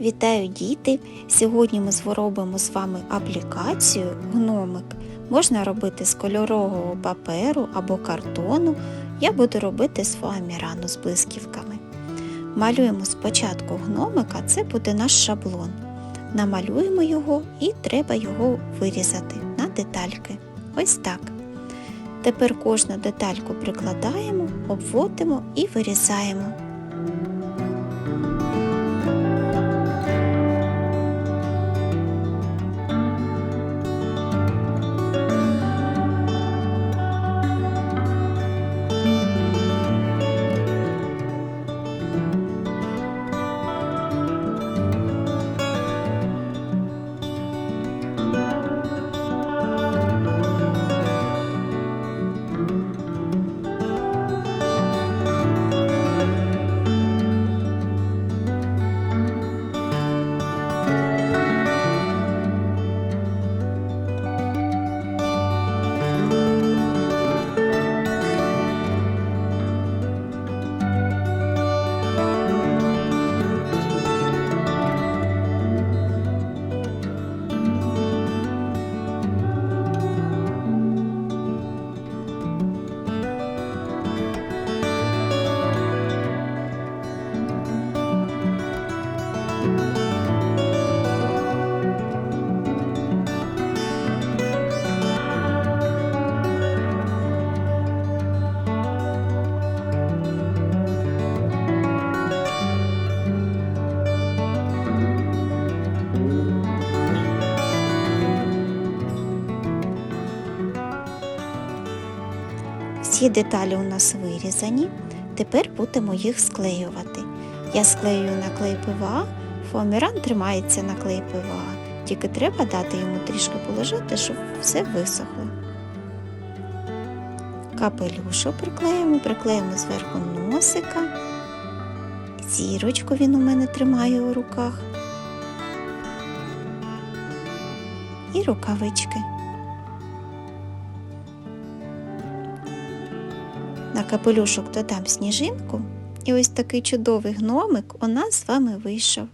Вітаю діти! Сьогодні ми зробимо з вами аплікацію гномик. Можна робити з кольорового паперу або картону. Я буду робити з фоамірану з блисківками. Малюємо спочатку гномика, це буде наш шаблон. Намалюємо його і треба його вирізати на детальки. Ось так. Тепер кожну детальку прикладаємо, обводимо і вирізаємо. Всі деталі у нас вирізані. Тепер будемо їх склеювати. Я склеюю на клей ПВА, фоаміран тримається на клей ПВА. Тільки треба дати йому трішки полежати, щоб все висохло. Капелюшок приклеїмо, приклеїмо зверху носика. Зірочку він у мене тримає у руках. І рукавички. На капелюшок додам сніжинку, і ось такий чудовий гномик у нас з вами вийшов.